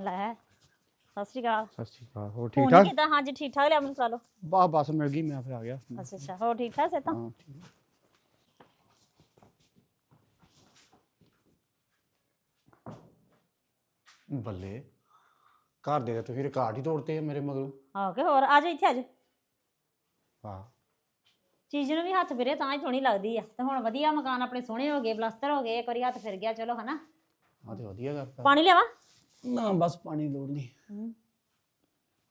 ਲੈ ਸਤਿ ਸ਼੍ਰੀ ਅਕਾਲ। ਸਤਿ ਸ਼੍ਰੀ ਅਕਾਲ ਹੋਰ ਠੀਕ ਫੋਨ ਠਾਕ? ਕੀਤਾ ਹਾਂਜੀ ਠੀਕ ਠਾਕ ਲਿਆ ਮੈਨੂੰ ਚਲੋ ਬਾ ਬਸ ਮਿਲ ਗਈ ਮੈਂ ਫਿਰ ਆ ਗਿਆ। ਅੱਛਾ ਅੱਛਾ ਹੋਰ ਠੀਕ ਠਾਕ ਸੇ ਤਾਂ ਹਾਂ ਠੀਕ। ਬੱਲੇ ਘਰ ਦੇ ਤਾਂ ਤੁਸੀਂ ਰਿਕਾਰਡ ਹੀ ਤੋੜਤੇ ਆ ਮੇਰੇ ਮਗਰੋਂ। ਆ ਕੇ ਹੋਰ ਆ ਜਾ ਇੱਥੇ ਆ ਜਾ ਹਾਂ। ਚੀਜ਼ ਨੂੰ ਵੀ ਹੱਥ ਫਿਰੇ ਤਾਂ ਹੀ ਸੋਹਣੀ ਲੱਗਦੀ ਆ। ਤੇ ਹੁਣ ਵਧੀਆ ਮਕਾਨ ਆਪਣੇ ਸੋਹਣੇ ਹੋ ਗਏ ਪਲਸਤਰ ਹੋ ਗਏ ਇੱਕ ਵਾਰੀ ਹੱਥ ਫਿਰ ਗਿਆ ਚਲੋ ਹਨਾ। ਆ ਤੇ ਵਧੀਆ ਕਰਤਾ ਪਾਣੀ ਲਿਆਵਾ? ਨਾ ਬਸ ਪਾਣੀ ਦੀ ਲੋੜ ਨਹੀਂ।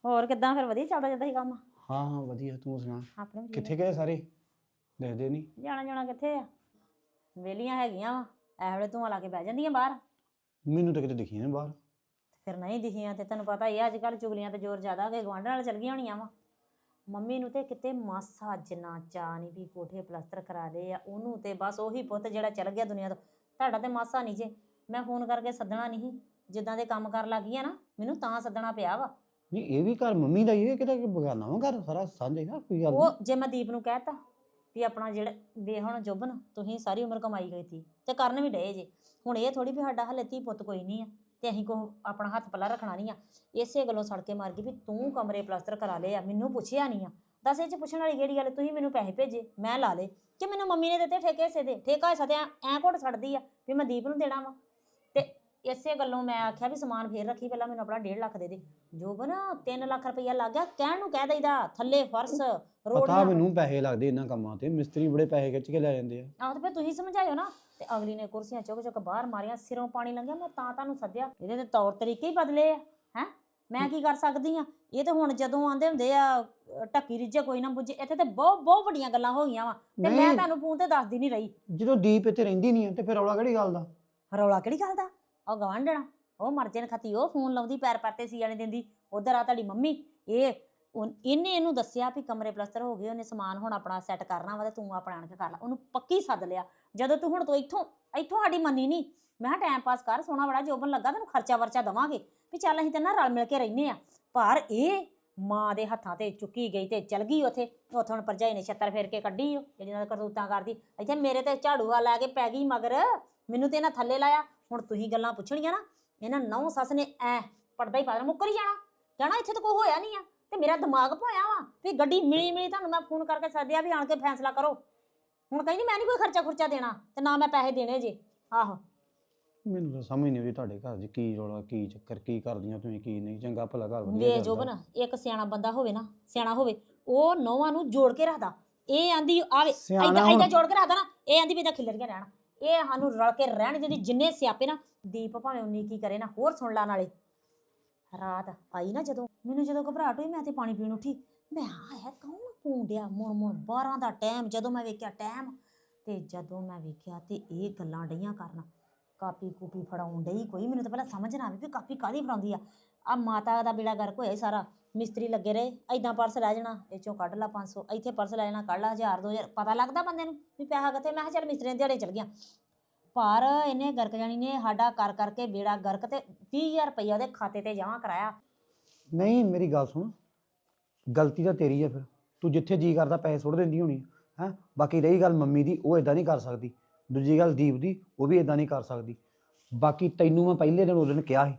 ਹੋਰ ਕਿੱਦਾਂ? ਫਿਰ ਵਧੀਆ ਚੱਲਦਾ ਜਾਂਦਾ ਸੀ ਕੰਮ? ਹਾਂ ਹਾਂ ਵਧੀਆ। ਤੂੰ ਸੁਣਾ? ਆਪਣੇ ਵੀ ਠੀਕ ਕਿੱਥੇ ਗਏ ਸਾਰੇ? ਦੇਖਦੇ ਨਹੀਂ। ਜਾਣਾ ਜਾਣਾ ਕਿੱਥੇ ਆ? ਵੇਲੀਆਂ ਹੈਗੀਆਂ ਵਾ। ਐ ਵੇਲੇ ਧੂਆਂ ਲਾ ਕੇ ਬਹਿ ਜਾਂਦੀਆਂ ਬਾਹਰ। ਮੈਨੂੰ ਤਾਂ ਕਿਤੇ ਦਿਖੀ ਨਹੀਂ ਬਾਹਰ। ਫਿਰ ਨਹੀਂ ਦਿਖੀਆਂ ਤੇ ਤੈਨੂੰ ਪਤਾ ਹੀ ਆ ਅੱਜ ਕੱਲ ਚੁਗਲੀਆਂ ਤੇ ਜ਼ੋਰ ਜ਼ਿਆਦਾ ਹੋ ਗਏ ਗਵਾਂਢਣ ਨਾਲ ਚਲ ਗਈਆਂ ਹੋਣੀਆਂ ਵਾ। ਮੰਮੀ ਨੂੰ ਤੇ ਕਿਤੇ ਮਾਸਾ ਜਿੰਨਾ ਚਾਹ ਨਹੀਂ ਵੀ ਕੋਠੇ ਪਲਸਤਰ ਕਰਾ ਲਏ ਆ। ਉਹਨੂੰ ਤੇ ਬਸ ਉਹੀ ਪੁੱਤ ਜਿਹੜਾ ਚਲ ਗਿਆ ਦੁਨੀਆ ਤੋਂ। ਤੁਹਾਡਾ ਤੇ ਮਾਸਾ ਨਹੀਂ ਜੇ। ਮੈਂ ਫੋਨ ਕਰਕੇ ਸੱਦਣਾ ਨਹੀਂ ਜਿੱਦਾਂ ਦੇ ਕੰਮ ਕਰ ਲੱਗੀ ਆ ਨਾ ਮੈਨੂੰ ਤਾਂ ਸੱਦਣਾ ਪਿਆ ਵਾ। ਨਹੀਂ ਇਹ ਵੀ ਘਰ ਮੰਮੀ ਦਾ ਹੀ ਹੈ ਕਿਤੇ ਬਗਾਨਾ ਵਾ ਘਰ ਸਾਰਾ ਸਾਂਝਾ ਹੀ ਆ ਕੋਈ ਗੱਲ ਨਹੀਂ। ਉਹ ਜੇ ਮੈਂ ਦੀਪ ਨੂੰ ਕਹਿਤਾ ਵੀ ਆਪਣਾ ਜਿਹੜਾ ਵੇ ਹੁਣ ਜੁਬਨ ਤੁਸੀਂ ਸਾਰੀ ਉਮਰ ਕਮਾਈ ਗਈ ਸੀ ਤੇ ਕਰਨ ਵੀ ਡਏ ਜੇ। ਹੁਣ ਇਹ ਥੋੜੀ ਵੀ ਸਾਡਾ ਹਲੇ ਧੀ ਪੁੱਤ ਕੋਈ ਨਹੀਂ ਆ ਤੇ ਅਸੀਂ ਕੋ ਆਪਣਾ ਹੱਥ ਪੱਲਾ ਰੱਖਣਾ ਨਹੀਂ ਆ। ਇਸੇ ਗੱਲੋਂ ਸੜ ਕੇ ਮਾਰ ਗਈ ਵੀ ਤੂੰ ਕਮਰੇ ਪਲਸਤਰ ਕਰਾ ਲਏ ਆ ਮੈਨੂੰ ਪੁੱਛਿਆ ਨਹੀਂ ਆ। ਦੱਸ ਇਹ ਚ ਪੁੱਛਣ ਵਾਲੀ ਕਿਹੜੀ ਗੱਲ? ਤੁਸੀਂ ਮੈਨੂੰ ਪੈਸੇ ਭੇਜੇ ਮੈਂ ਲਾ ਲੇ ਕਿ ਮੈਨੂੰ ਮੰਮੀ ਨੇ ਦਿੱਤੇ ਠੇਕੇ ਹਿੱਸੇ ਦੇ ਠੇਕਾ ਹਿੱਸਾ ਤੇ ਐ ਘੁੱਟ ਛੱਡਦੀ ਆ ਵੀ ਮੈਂ ਦੀਪ ਨੂੰ ਦੇਣਾ ਵਾ। ਇਸੇ ਗੱਲੋਂ ਮੈਂ ਆਖਿਆ ਵੀ ਸਮਾਨ ਫੇਰ ਰੱਖੀ ਪਹਿਲਾਂ ਮੈਨੂੰ ਆਪਣਾ 1.5 ਲੱਖ ਦੇ ਦੇ। ਜੋਬਨ 3 ਲੱਖ ਰੁਪਈਆ ਲੱਗ ਗਿਆ ਕਹਿਣ ਨੂੰ ਕਹਿ ਦਈਦਾ ਥੱਲੇ ਫਰਸ਼ ਪਤਾ ਰੋੜੀਆਂ ਮੈਨੂੰ ਪੈਸੇ ਲੱਗਦੇ ਇਹਨਾਂ ਕੰਮਾਂ ਤੇ ਮਿਸਤਰੀ ਬੜੇ ਪੈਸੇ ਖਿੱਚ ਕੇ ਲੈ ਜਾਂਦੇ ਆ। ਆਹ ਤੇ ਫਿਰ ਤੁਸੀਂ ਸਮਝਾਇਓ ਨਾ ਤੇ ਅਗਲੀ ਨੇ ਕੁਰਸੀਆਂ ਚੁੱਕ ਚੁੱਕ ਬਾਹਰ ਮਾਰੀਆਂ ਸਿਰੋਂ ਪਾਣੀ ਲੰਘਿਆ ਮੈਂ ਤਾਂ ਤੁਹਾਨੂੰ ਸੱਦਿਆ ਇਹਦੇ ਤੇ ਤੌਰ ਤਰੀਕੇ ਹੀ ਬਦਲੇ ਆ ਹੈ? ਮੈਂ ਕੀ ਕਰ ਸਕਦੀ ਆ? ਇਹ ਤੇ ਹੁਣ ਜਦੋਂ ਆਂਦੇ ਹੁੰਦੇ ਆ ਢੱਕੀ ਰਿੱਝੇ ਕੋਈ ਨਾ ਬੁੱਝੇ ਇੱਥੇ ਤੇ ਬਹੁਤ ਬਹੁਤ ਵੱਡੀਆਂ ਗੱਲਾਂ ਹੋ ਗਈਆਂ ਵਾ ਤੇ ਮੈਂ ਨਹੀਂ। ਤੁਹਾਨੂੰ ਫੋਨ ਤੇ ਦੱਸਦੀ ਨਹੀਂ ਰਹੀ। ਜਦੋਂ ਦੀਪ ਇੱਥੇ ਰਹਿੰਦੀ ਨਹੀਂ ਆ ਤੇ ਫਿਰ ਰੌਲਾ ਕਿਹੜੀ ਗੱਲ ਦਾ? ਰੌਲਾ ਕਿਹੜੀ ਗੱਲ ਦਾ? ਉਹ ਗਵਾਂਢਣਾ, ਉਹ ਮਰ ਜਾਣ ਖਤੀ ਉਹ ਫੋਨ ਲਾਉਂਦੀ ਪੈਰ ਪਰਤੇ ਸੀ ਜਾਣੇ ਦਿੰਦੀ। ਉਧਰ ਆ ਤੁਹਾਡੀ ਮੰਮੀ, ਇਹ ਉਨ- ਇਹਨੇ ਇਹਨੂੰ ਦੱਸਿਆ ਵੀ ਕਮਰੇ ਪਲਸਤਰ ਹੋ ਗਏ, ਉਹਨੇ ਸਮਾਨ ਹੁਣ ਆਪਣਾ ਸੈੱਟ ਕਰਨਾ ਵਾ ਤੇ ਤੂੰ ਆਪਣਾ ਆਣ ਕੇ ਕਰ ਲੈ। ਉਹਨੂੰ ਪੱਕੀ ਸੱਦ ਲਿਆ। ਜਦੋਂ ਤੂੰ ਹੁਣ ਤੋਂ ਇੱਥੋਂ ਇੱਥੋਂ ਸਾਡੀ ਮੰਨੀ ਨਹੀਂ ਮੈਂ ਕਿਹਾ ਟਾਈਮ ਪਾਸ ਕਰ ਸੋਨਾ ਬੜਾ ਜੋਬਨ ਲੱਗਾ, ਤੈਨੂੰ ਖਰਚਾ ਵਰਚਾ ਦਵਾਂਗੇ। ਵੀ ਚੱਲ ਅਸੀਂ ਤੇ ਨਾ ਰਲ ਮਿਲ ਕੇ ਰਹਿੰਦੇ ਆ। ਪਰ ਇਹ ਮਾਂ ਦੇ ਹੱਥਾਂ ਤੇ ਚੁੱਕੀ ਗਈ ਤੇ ਚਲ ਗਈ ਉਥੇ। ਉਥੋਂ ਹੁਣ ਭਰਜਾਈ ਨੇ ਛੱਤਰ ਫੇਰ ਕੇ ਕੱਢੀ ਉਹ ਜਿਹੜੀ ਨਾਲ ਕਰਤੂਤਾਂ ਕਰਦੀ। ਇੱਥੇ ਮੇਰੇ ਤੇ ਝਾੜੂ ਝਾੜੂਆ ਲੈ ਕੇ ਪੈ ਗਈ ਮਗਰ। ਮੈਨੂੰ ਤੇ ਇਹਨਾਂ ਥੱਲੇ ਲਾਇਆ। ਹੁਣ ਤੁਸੀਂ ਗੱਲਾਂ ਪੁੱਛਣੀਆਂ ਨਾ ਇਹਨਾਂ ਨੌ ਸੱਸ ਨੇ ਐ ਪੜਦਾ ਹੀ ਪਾ ਦੇਣਾ ਮੁੱਕਰ ਹੀ ਜਾਣਾ। ਕਹਿਣਾ ਇੱਥੇ ਤਾਂ ਕੋਈ ਹੋਇਆ ਨਹੀਂ ਆ ਤੇ ਮੇਰਾ ਦਿਮਾਗ ਭੋਇਆ ਵਾ ਵੀ ਗੱਡੀ ਮਿਲੀ ਮਿਲੀ ਤੁਹਾਨੂੰ ਮੈਂ ਫੋਨ ਕਰਕੇ ਸੱਦਿਆ ਵੀ ਆਣ ਕੇ ਫੈਸਲਾ ਕਰੋ। ਹੁਣ ਕਹਿੰਦੀ ਮੈਂ ਨਹੀਂ ਕੋਈ ਖਰਚਾ ਖੁਰਚਾ ਦੇਣਾ ਤੇ ਨਾ ਮੈਂ ਪੈਸੇ ਦੇਣੇ ਜੇ। ਆਹੋ। ਮੈਨੂੰ ਤਾਂ ਸਮਝ ਨਹੀਂ ਆਉਂਦੀ ਤੁਹਾਡੇ ਘਰ 'ਚ ਕੀ ਰੌਲਾ ਕੀ ਚੱਕਰ ਕੀ ਕਰਦੀਆਂ ਤੁਸੀਂ ਕੀ ਨਹੀਂ ਚੰਗਾ ਭਲਾ ਘਰ ਵਧੀਆ ਵੇ। ਜੋਬਨ ਇੱਕ ਸਿਆਣਾ ਬੰਦਾ ਹੋਵੇ ਨਾ ਸਿਆਣਾ ਹੋਵੇ ਉਹ ਨੌਵਾਂ ਨੂੰ ਜੋੜ ਕੇ ਰੱਖਦਾ। ਇਹ ਆਂਦੀ ਆਵੇ ਐਦਾਂ ਐਦਾਂ ਜੋੜ ਕੇ ਰੱਖਦਾ ਨਾ ਇਹ ਆਂਦੀ ਵੀ ਤਾਂ ਖਿਲਰ ਗਿਆ ਰਹਿਣਾ। ਇਹ ਸਾਨੂੰ ਰਲ ਕੇ ਰਹਿਣ ਜਿਹੜੀ ਜਿੰਨੇ ਸਿਆਪੇ ਨਾ, ਦੀਪ ਭਾਵੇਂ ਉਨੀ ਕੀ ਕਰੇ ਨਾ, ਹੋਰ ਸੁਣ ਲਾ ਨਾਲੇ। ਰਾਤ ਆਈ ਨਾ ਜਦੋਂ, ਮੈਨੂੰ ਜਦੋਂ ਘਬਰਾਹਟ ਹੋਈ, ਮੈਂ ਤੇ ਪਾਣੀ ਪੀਣ ਉੱਠੀ। ਮੈਂ ਆਇਆ ਕੌਣ ਕੂੰਡਿਆ ਮੁੜ ਮੁੜ 12 ਦਾ ਟਾਈਮ ਜਦੋਂ ਮੈਂ ਵੇਖਿਆ ਟਾਈਮ ਤੇ ਜਦੋਂ ਮੈਂ ਵੇਖਿਆ ਤੇ ਇਹ ਗੱਲਾਂ ਡਈਆਂ ਕਰਨ। ਕਾਪੀ ਕੂਪੀ ਫੜਾਉਣ ਡਈ ਕੋਈ? ਮੈਨੂੰ ਤਾਂ ਪਹਿਲਾਂ ਸਮਝ ਨਾ ਆਵੇ ਵੀ ਕਾਪੀ ਕਾਦੀ ਫੜਾਉਂਦੀ ਆ। ਆ ਮਾਤਾ ਦਾ ਬੇੜਾ ਗਰਕ ਹੋਇਆ ਸੀ ਸਾਰਾ। ਮਿਸਤਰੀ ਲੱਗੇ ਰਹੇ ਐਦਾਂ ਪਰਸ ਲੈ ਜਾਣਾ, ਇਹ ਚੋਂ ਕੱਢ ਲਾ 500 ਇੱਥੇ ਪਰਸ ਲੈ ਜਾਣਾ, ਕੱਢ ਲਾ 1000 2000 ਪਤਾ ਲੱਗਦਾ ਬੰਦੇ ਨੂੰ ਵੀ ਪੈਸਾ ਕਿੱਥੇ? ਮੈਂ ਕਿਹਾ ਚੱਲ ਮਿਸਤਰੀਆਂ ਦਿਹਾੜੇ ਚਲ ਗਿਆ। ਪਰ ਇਹਨੇ ਗਰਕ ਜਾਣੀ ਨੇ ਸਾਡਾ ਕਰ ਕਰਕੇ ਬੇੜਾ ਗਰਕ ਤੇ 30000 ਰੁਪਈਆ ਉਹਦੇ ਖਾਤੇ ਤੇ ਜਮ੍ਹਾਂ ਕਰਾਇਆ। ਨਹੀਂ, ਮੇਰੀ ਗੱਲ ਸੁਣ। ਗਲਤੀ ਤਾਂ ਤੇਰੀ ਹੈ ਫਿਰ। ਤੂੰ ਜਿੱਥੇ ਜੀ ਕਰਦਾ ਪੈਸੇ ਸੁੱਟ ਦਿੰਦੀ ਹੋਣੀ ਹੈ? ਬਾਕੀ ਰਹੀ ਗੱਲ ਮੰਮੀ ਦੀ, ਉਹ ਇਦਾਂ ਨਹੀਂ ਕਰ ਸਕਦੀ। ਦੂਜੀ ਗੱਲ ਦੀਪ ਦੀ, ਉਹ ਵੀ ਇਦਾਂ ਨਹੀਂ ਕਰ ਸਕਦੀ। ਬਾਕੀ ਤੈਨੂੰ ਮੈਂ ਪਹਿਲੇ ਦਿਨ ਉਸ ਕਿਹਾ ਸੀ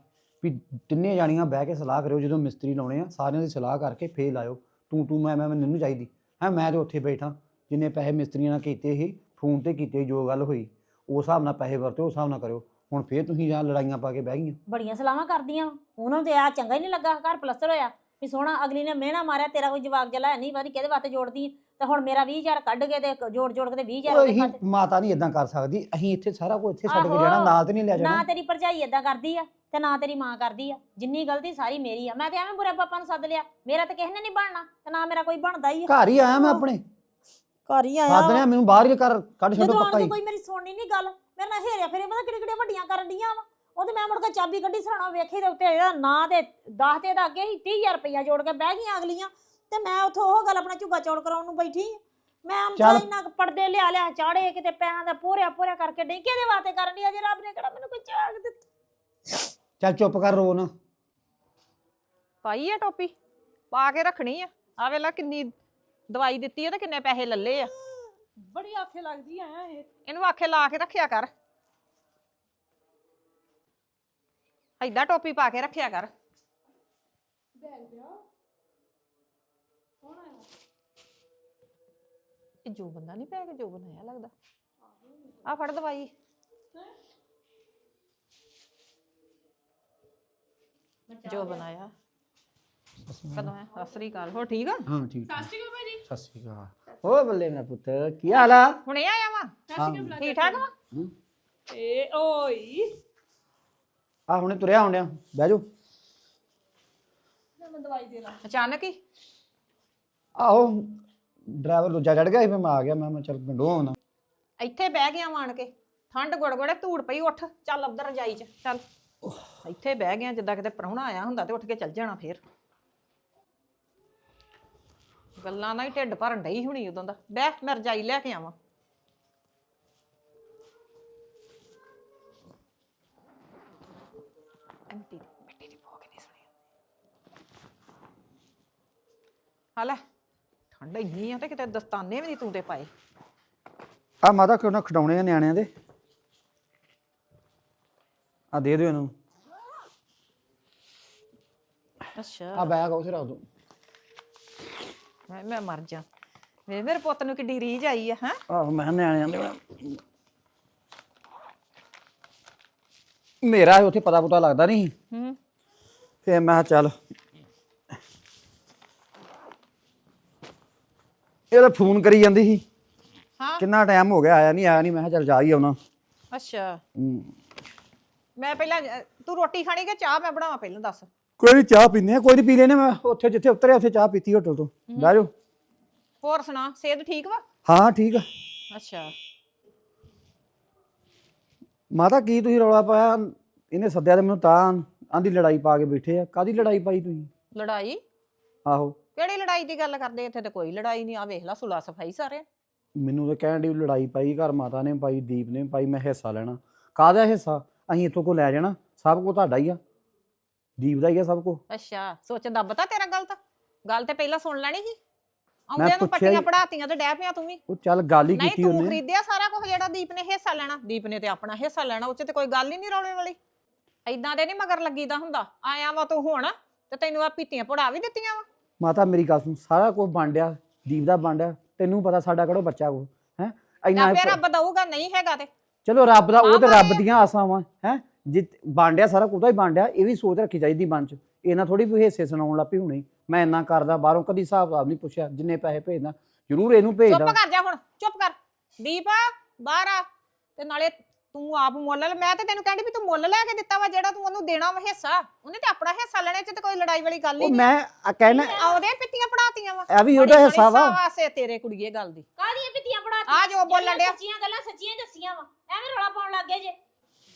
ਵੀ ਤਿੰਨੇ ਜਾਣੀਆਂ ਬਹਿ ਕੇ ਸਲਾਹ ਕਰਿਓ, ਜਦੋਂ ਮਿਸਤਰੀ ਲਾਉਣੇ ਆ, ਸਾਰਿਆਂ ਦੀ ਸਲਾਹ ਕਰਕੇ ਫੇਰ ਲਾਇਓ। ਤੂੰ ਤੂੰ, ਮੈਂ ਮੈਂ, ਮੈਨੂੰ ਚਾਹੀਦੀ। ਹੈ, ਮੈਂ ਤੇ ਉੱਥੇ ਬੈਠਾ, ਜਿੰਨੇ ਪੈਸੇ ਮਿਸਤਰੀਆਂ ਨਾਲ ਕੀਤੇ ਸੀ, ਫੋਨ ਤੇ ਕੀਤੇ ਜੋ ਗੱਲ ਹੋਈ ਉਸ ਹਿਸਾਬ ਨਾਲ ਪੈਸੇ ਵਰਤਿਓ ਉਸ ਹਿਸਾਬ ਨਾਲ ਕਰਿਓ। ਹੁਣ ਫੇਰ ਤੁਸੀਂ ਜਾਂ ਲੜਾਈਆਂ ਪਾ ਕੇ ਬਹਿ ਗਈਆਂ। ਬੜੀਆਂ ਸਲਾਹਾਂ ਕਰਦੀਆਂ। ਉਹਨਾਂ ਨੂੰ ਤੇ ਆ ਚੰਗਾ ਹੀ ਨਹੀਂ ਲੱਗਾ, ਘਰ ਪਲਸਤਰ ਹੋਇਆ। ਵੀ ਸੋਹਣਾ, ਅਗਲੀ ਨੇ ਮਿਹਣਾ ਮਾਰਿਆ, ਤੇਰਾ ਕੋਈ ਜਵਾਬ ਜਲਾ ਨਹੀਂ, ਪਤਾ ਕਿਹਦੇ ਵਾਸਤੇ ਜੋੜਦੀ। ਆਂ। ਤੇ ਹੁਣ ਮੇਰਾ 20000 ਕੱਢ ਕੇ ਤੇ ਜੋੜ ਜੋੜ ਕੇ ਤੇ 20000 ਉਹ ਉਹਦੇ ਖਾਤੇ ਮਾਤਾ ਨਹੀਂ ਇਦਾਂ ਕਰ ਸਕਦੀ। ਅਸੀਂ ਇੱਥੇ ਸਾਰਾ ਕੁਝ ਇੱਥੇ ਛੱਡ ਕੇ ਆਹੋ। ਜਾਣਾ ਨਾਲ ਤੇ ਨਹੀਂ ਲੈ ਨਾ ਜਾਣਾ ਤੇਰੀ ਭਰਜਾਈ ਏਦਾਂ ਕਰਦੀ ਆ ਤੇ ਨਾ ਤੇਰੀ ਮਾਂ ਕਰਦੀ ਆ। ਜਿੰਨੀ ਗਲਤੀ ਸਾਰੀ ਮੇਰੀ ਆ। ਮੈਂ ਤੇ ਐਵੇਂ ਬੁਰੇ ਪਾਪਾ ਨੂੰ ਸੱਦ ਲਿਆ। ਮੇਰਾ ਤੇ ਕਿਸੇ ਨੇ ਨਹੀਂ ਬਣਨਾ ਤੇ ਨਾ ਮੇਰਾ ਕੋਈ ਬਣਦਾ ਹੀ ਆ। ਘਰ ਹੀ ਆਇਆ ਮੈਂ ਆਪਣੇ। ਘਰ ਹੀ ਸੱਦ ਲਿਆ ਮੈਨੂੰ ਬਾਹਰ ਹੀ ਕਰ ਕੱਢ ਛੱਡੋ ਜਦੋਂ ਪੱਕਾ ਆਣ ਹੀ ਕੋਈ ਮੇਰੀ ਸੁਣਨੀ ਨਹੀਂ ਗੱਲ ਮੇਰੇ ਨਾਲ ਹੇਰਿਆ ਫੇਰੇ ਪਤਾ ਕਿਹੜੇ ਕਿਹੜੇ ਵੱਡੀਆਂ ਕਰਨ ਡੀਆਂ ਵਾ। ਉਹ ਤੇ ਮੈਂ ਮੁੜ ਕੇ ਚਾਬੀ ਕੱਢੀ ਸਰਾਣਾ ਵੇਖੀ ਦੇ ਉੱਤੇ ਇਹਦਾ ਨਾਂ ਤੇ 10 ਤੇ ਦਾ ਅੱਗੇ ਹੀ 30000 ਰੁਪਇਆ ਜੋੜ ਕੇ ਬਹਿ ਗਈਆਂ ਅਗਲੀਆਂ। ਤੇ ਮੈਂ ਉੱਥੋਂ ਉਹ ਗੱਲ ਆਪਣਾ ਝੁੱਗਾ ਚੌੜ ਕਰਾਉਣ ਨੂੰ ਬੈਠੀ ਆਂ। ਮੈਂ ਚੱਲ। ਅਮਚਾ ਇੰਨਾ ਕੁ ਪਰਦੇ ਲਿਆ ਲਿਆ ਚਾੜੇ ਕਿਤੇ ਪੈਸਿਆਂ ਦਾ ਪੂਰਿਆ ਪੂਰਿਆ ਕਰਕੇ ਡਈ ਕਿਹਦੇ ਵਾਸਤੇ ਕਰਨ ਦੀ ਅਜੇ ਰੱਬ ਨੇ ਕਿਹੜਾ ਮੈਨੂੰ ਕੋਈ ਚਾਗ ਦਿੱਤਾ। ਚੱਲ ਚੁੱਪ ਕਰ ਰੋ ਨਾ। ਪਾਈ ਆ ਟੋਪੀ? ਪਾ ਕੇ ਰੱਖਣੀ ਆ। ਆ ਵੇਲਾ ਕਿੰਨੀ ਦਵਾਈ ਦਿੱਤੀ ਆ ਤੇ ਕਿੰਨੇ ਪੈਸੇ ਲੱਲੇ ਆ। ਬੜੀ ਆਖੇ ਲੱਗਦੀ ਆ ਇਹ। ਇਹਨੂੰ ਆਖੇ ਲਾ ਕੇ ਰੱਖਿਆ ਕਰ। ਐਦਾਂ ਟੋਪੀ ਪਾ ਕੇ ਰੱਖਿਆ ਕਰ। ਇਹ ਜੋ ਬੰਦਾ ਨਹੀਂ ਪਿਆ ਕਿ ਜੋ ਬਣਾਇਆ ਲੱਗਦਾ। ਆ ਫੜ ਦਵਾਈ। ਜੋ ਬਣਾਇਆ ਕਦੋਂ ਹੈ ਸਤਿ ਸ੍ਰੀ ਅਕਾਲ। ਹੋ ਠੀਕ ਆ? ਹਾਂ ਠੀਕ। ਸਤਿ ਸ਼੍ਰੀ ਅਕਾਲ ਭਾਜੀ। ਸਤਿ ਸ਼੍ਰੀ ਅਕਾਲ। ਓ ਬੱਲੇ ਮੇਰਾ ਪੁੱਤ ਕੀ ਹਾਲ ਆ? ਹੁਣੇ ਆਇਆ ਵਾ? ਹਾਂ। ਠੀਕ ਠਾਕ ਵਾ? ਏ ਓਈ। ਆ ਹੁਣੇ ਤੁਰਿਆ ਹੁੰਦਿਆ ਬਹਿ ਜਾਓ। ਮੈਂ ਦਵਾਈ ਦੇ ਲਾ। ਅਚਾਨਕ ਹੀ? ਆਹੋ। ਡਰਾਈਵਰ ਦੂਜਾ ਚੜ ਗਿਆ ਸੀ, ਫਿਰ ਮੈਂ ਆ ਗਿਆ, ਮੈਂ ਮੈਂ ਚੱਲ ਪਿੰਡੋਂ ਆਉਣਾ। ਇੱਥੇ ਬਹਿ ਗਿਆ ਵਾਣ ਕੇ, ਠੰਡ ਗੜਗੜੇ, ਧੂੜ ਪਈ, ਉੱਠ, ਚੱਲ ਉਧਰ ਰਜਾਈ ਚ, ਚੱਲ। ਇੱਥੇ ਬਹਿ ਗਿਆ, ਜਿੱਦਾਂ ਕਿਤੇ ਪ੍ਰਾਹੁਣਾ ਆਇਆ ਹੁੰਦਾ ਤੇ ਉੱਠ ਕੇ ਚੱਲ ਜਾਣਾ ਫੇਰ। ਗੱਲਾਂ ਨਾਲ ਹੀ ਢਿੱਡ ਭਰਨ ਡਈ ਹੁਣੀ ਉਦੋਂ ਦਾ। ਬਹਿ, ਮੈਂ ਰਜਾਈ ਲੈ ਕੇ ਆਵਾਂ। ਆਂਟੀ ਮਿੱਟੀ ਦੀ ਭੋਗ ਨਹੀਂ ਸੁਣੀ। ਹਾਲੇ ਠੰਡ ਇੰਨੀ ਆ ਤੇ ਕਿਤੇ ਦਸਤਾਨੇ ਵੀ ਨਹੀਂ ਤੂੰ ਤੇ ਪਾਏ। ਆ ਮਾਤਾ ਕਿਉਂ ਨਾ ਖਡਾਉਣੇ ਆ ਨਿਆਣਿਆਂ ਦੇ? ਆ ਦੇ ਦਿਓ ਇਹਨੂੰ। ਅੱਛਾ। ਆ ਬੈਗ ਉਸੇ ਰੱਖ ਦੋ। ਮੈਂ ਮੈਂ ਮਰ ਜਾ। ਵੇ ਮੇਰੇ ਪੁੱਤ ਨੂੰ ਕਿੱਡੀ ਰੀਝ ਆਈ ਆ ਹੈ? ਆਹੋ ਮੈਂ ਕਿਹਾ ਨਿਆਣਿਆਂ ਦੇ ਮੈਂ- ਮੇਰਾ ਉੱਥੇ ਪਤਾ ਪੁਤਾ ਲੱਗਦਾ ਨਹੀਂ। ਹੂੰ। ਫਿਰ ਮੈਂ ਕਿਹਾ ਚੱਲ ਇਹ ਤਾਂ ਫੋਨ ਕਰੀ ਜਾਂਦੀ ਸੀ। ਹਾਂ। ਕਿੰਨਾ ਟਾਈਮ ਹੋ ਗਿਆ ਆਇਆ ਨਹੀਂ ਆਇਆ ਨਹੀਂ ਮੈਂ ਕਿਹਾ ਚੱਲ ਜਾ ਹੀ ਆਉਣਾ। ਅੱਛਾ। ਮੈਂ ਪਹਿਲਾਂ ਤੂੰ ਰੋਟੀ ਖਾਣੀ ਕਿ ਚਾਹ ਮੈਂ ਬਣਾਵਾਂ ਪਹਿਲਾਂ ਦੱਸ? ਕੋਈ ਨਹੀਂ ਚਾਹ ਪੀਨੇ ਆ ਕੋਈ ਨਹੀਂ ਪੀ ਲੈਨੇ ਮੈਂ ਉੱਥੇ ਜਿੱਥੇ ਉਤਰਿਆ ਉੱਥੇ ਚਾਹ ਪੀਤੀ ਹੋਟਲ ਤੋਂ। ਬਹਿ ਜਾਓ। ਹੋਰ ਸੁਣਾ ਸਿਹਤ ਠੀਕ ਵਾ? ਹਾਂ ਠੀਕ ਆ। ਅੱਛਾ। ਮਾਤਾ ਕੀ ਤੁਸੀਂ ਰੌਲਾ ਪਾਇਆ? ਇਹਨੇ ਸੱਦਿਆ ਤੇ ਮੈਨੂੰ ਤਾਂ ਆਂਦੀ ਲੜਾਈ ਪਾ ਕੇ ਬੈਠੇ ਆ। ਕਾਦੀ ਲੜਾਈ ਪਾਈ ਤੁਸੀਂ? ਲੜਾਈ? ਆਹੋ। ਕਿਹੜੀ ਲੜਾਈ ਦੀ ਗੱਲ ਕਰਦੇ ਇੱਥੇ ਤੇ ਕੋਈ ਲੜਾਈ ਨਹੀਂ ਆ ਵੇਖ ਲੈ ਸੁਲਾ ਸਫ਼ਾਈ ਸਾਰੇ ਮੈਨੂੰ ਤਾਂ ਕਹਿਣ ਦੀ ਲੜਾਈ ਪਾਈ ਘਰ ਮਾਤਾ ਨੇ ਪਾਈ ਦੀਪ ਨੇ ਪਾਈ ਮੈਂ ਹਿੱਸਾ ਲੈਣਾ। ਕਾਹਦਾ ਹਿੱਸਾ? ਅਸੀਂ ਇੱਥੋਂ ਕੋ ਲੈ ਜਾਣਾ ਸਭ ਕੋ ਤੁਹਾਡਾ ਹੀ ਆ। ਦੀਪ ਦਾ ਹੀ ਆ ਸਭ ਕੋ। ਅੱਛਾ ਸੋਚ ਦੱਬਤਾ ਤੇਰਾ ਗਲਤ। ਗੱਲ ਤੇ ਪਹਿਲਾਂ ਸੁਣ ਲੈਣੀ ਸੀ। ਆਉਂਦਿਆਂ ਨੂੰ ਪੁੱਛਿਆ ਪੱਟੀਆਂ ਹੀ- ਪੜਾਤੀਆਂ ਤੇ ਡਹਿ ਪਿਆ ਤੂੰ ਵੀ। ਉਹ ਚੱਲ ਗੱਲ ਹੀ ਨਹੀਂ ਕੀਤੀ ਤੂੰ ਉਹਨੇ। ਖਰੀਦਿਆ ਸਾਰਾ ਕੁਝ ਜਿਹੜਾ ਦੀਪ ਨੇ ਹਿੱਸਾ ਲੈਣਾ। ਦੀਪ ਨੇ ਤੇ ਆਪਣਾ ਹਿੱਸਾ ਲੈਣਾ ਉੱਚ ਤੇ ਕੋਈ ਗੱਲ ਹੀ ਨਹੀਂ ਰੌਲੇ ਵਾਲੀ। ਐਦਾਂ ਦੇ ਨਹੀਂ ਮਗਰ ਲੱਗੀਦਾ ਹੁੰਦਾ। ਆਇਆ ਵਾ ਤੂੰ ਹੁਣ ਤੇ ਤੈਨੂੰ ਆ ਪੀਤੀਆਂ ਪੜਾ ਵੀ ਦਿੱਤੀਆਂ ਵਾ। ਮਾਤਾ ਮੇਰੀ ਗੱਲ ਸੁਣ ਸਾਰਾ ਕੁਝ ਬਾਂਡਿਆ ਦੀਪ ਦਾ ਬਾਂਡਿਆ ਤੈਨੂੰ ਪਤਾ ਸਾਡਾ ਕਿਹੜਾ ਬੱਚਾ ਕੋ ਹੈ? ਇੰਨਾ ਫੇਰ ਰੱਬ ਦਊਗਾ ਨਹੀਂ ਹੈਗਾ ਤੇ। ਚਲੋ ਰੱਬ ਦਾ ਉਹ ਤੇ ਰੱਬ ਦੀਆਂ ਆਸਾਂ ਵਾ ਹੈ? ਜਿ ਬਾਂਡਿਆ ਸਾਰਾ ਕੁਝ ਹੀ ਬਾਂਡਿਆ ਇਹ ਵੀ ਸੋਚ ਰੱਖੀ ਚਾਹੀਦੀ ਮਨ ਚ। ਇਹਨਾਂ ਥੋੜੀ ਵੀ ਹਿੱਸੇ ਸੁਣਾਉਣ ਲੱਪੀ ਹੁਣੇ। ਮੈਂ ਇੰਨਾ ਕਰਦਾ ਬਾਹਰੋਂ ਕਦੀ ਹਿਸਾਬ ਕਿਤਾਬ ਨਹੀਂ ਪੁੱਛਿਆ ਜਿੰਨੇ ਪੈਸੇ ਭੇਜਦਾ ਜ਼ਰੂਰ ਇਹਨੂੰ ਚੁੱਪ ਭੇਜਦਾ ਕਰ ਜਾ ਹੁਣ ਚੁੱਪ ਕਰ। ਦੀਪ ਬਾਹਰ ਆ ਤੇ ਨਾਲੇ ਤੂੰ ਆਪ ਮੁੱਲ ਲੈ। ਮੈਂ ਤੇ ਤੈਨੂੰ ਕਹਿੰਦੀ ਵੀ ਤੂੰ ਮੁੱਲ ਲੈ ਕੇ ਦਿੱਤਾ ਵਾ ਜਿਹੜਾ ਤੂੰ ਉਹਨੂੰ ਦੇਣਾ ਵਾ ਹਿੱਸਾ। ਉਹਨੇ ਤੇ ਆਪਣਾ ਹਿੱਸਾ ਲੈਣੇ ਚ ਤੇ ਕੋਈ ਲੜਾਈ ਵਾਲੀ ਗੱਲ ਹੀ ਉਹ ਨਹੀਂ। ਮੈਂ ਆ ਕਹਿਣਾ ਆਉਦੇ ਪਿੱਤੀਆਂ ਪੜਾਤੀਆਂ ਵਾ। ਇਹ ਵੀ ਉਹਦਾ ਬੜੀ ਹਿੱਸਾ ਵਾ। ਵਾਸੇ ਤੇਰੇ ਕੁੜੀਏ ਗੱਲ ਦੀ। ਕਾਹਦੀਆਂ ਪਿੱਤੀਆਂ ਪੜਾ ਆ ਜੋ ਬੋਲਣ ਡਿਆ। ਸੱਚੀਆਂ ਗੱਲਾਂ ਸੱਚੀਆਂ ਹੀ ਦੱਸੀਆਂ ਵਾ। ਐਵੇਂ ਰੌਲਾ ਪਾਉਣ ਲੱਗ ਗਏ ਜੇ।